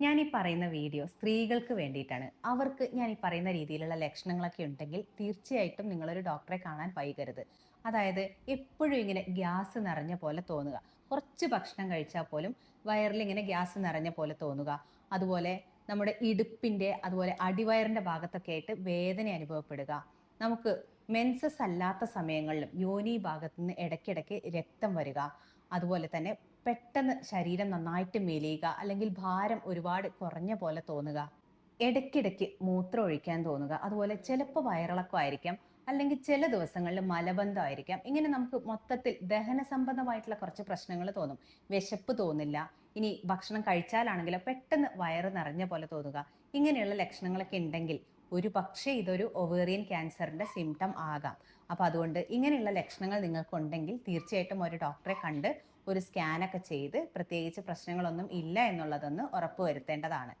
ഞാൻ ഈ പറയുന്ന വീഡിയോ സ്ത്രീകൾക്ക് വേണ്ടിയിട്ടാണ്. അവർക്ക് ഞാൻ ഈ പറയുന്ന രീതിയിലുള്ള ലക്ഷണങ്ങളൊക്കെ ഉണ്ടെങ്കിൽ തീർച്ചയായിട്ടും നിങ്ങളൊരു ഡോക്ടറെ കാണാൻ വൈകരുത്. അതായത് എപ്പോഴും ഇങ്ങനെ ഗ്യാസ് നിറഞ്ഞ പോലെ തോന്നുക. കുറച്ച് ഭക്ഷണം കഴിച്ചാൽ പോലും വയറിൽ ഇങ്ങനെ ഗ്യാസ് നിറഞ്ഞ പോലെ തോന്നുക. അതുപോലെ നമ്മുടെ ഇടുപ്പിന്റെ അതുപോലെ അടിവയറിന്റെ ഭാഗത്തൊക്കെ ആയിട്ട് വേദന അനുഭവപ്പെടുക. നമുക്ക് മെൻസസ് അല്ലാത്ത സമയങ്ങളിലും യോനി ഭാഗത്തു നിന്ന് ഇടയ്ക്കിടയ്ക്ക് രക്തം വരിക. അതുപോലെ തന്നെ പെട്ടെന്ന് ശരീരം നന്നായിട്ട് മെലിയുക അല്ലെങ്കിൽ ഭാരം ഒരുപാട് കുറഞ്ഞ പോലെ തോന്നുക. ഇടയ്ക്കിടയ്ക്ക് മൂത്രം ഒഴിക്കാൻ തോന്നുക. അതുപോലെ ചിലപ്പോൾ വയറിളക്കമായിരിക്കാം അല്ലെങ്കിൽ ചില ദിവസങ്ങളിൽ മലബന്ധമായിരിക്കാം ഇങ്ങനെ നമുക്ക് മൊത്തത്തിൽ ദഹന സംബന്ധമായിട്ടുള്ള കുറച്ച് പ്രശ്നങ്ങൾ തോന്നും. വിശപ്പ് തോന്നില്ല. ഇനി ഭക്ഷണം കഴിച്ചാലാണെങ്കിലോ പെട്ടെന്ന് വയറ് നിറഞ്ഞ പോലെ തോന്നുക. ഇങ്ങനെയുള്ള ലക്ഷണങ്ങളൊക്കെ ഉണ്ടെങ്കിൽ ഒരു പക്ഷേ ഇതൊരു ഒവേറിയൻ ക്യാൻസറിന്റെ സിംറ്റം ആകാം. അപ്പോൾ അതുകൊണ്ട് ഇങ്ങനെയുള്ള ലക്ഷണങ്ങൾ നിങ്ങൾക്കുണ്ടെങ്കിൽ തീർച്ചയായിട്ടും ഒരു ഡോക്ടറെ കണ്ട് ഒരു സ്കാനൊക്കെ ചെയ്ത് പ്രത്യേകിച്ച് പ്രശ്നങ്ങളൊന്നും ഇല്ല എന്നുള്ളതൊന്ന് ഉറപ്പുവരുത്തേണ്ടതാണ്.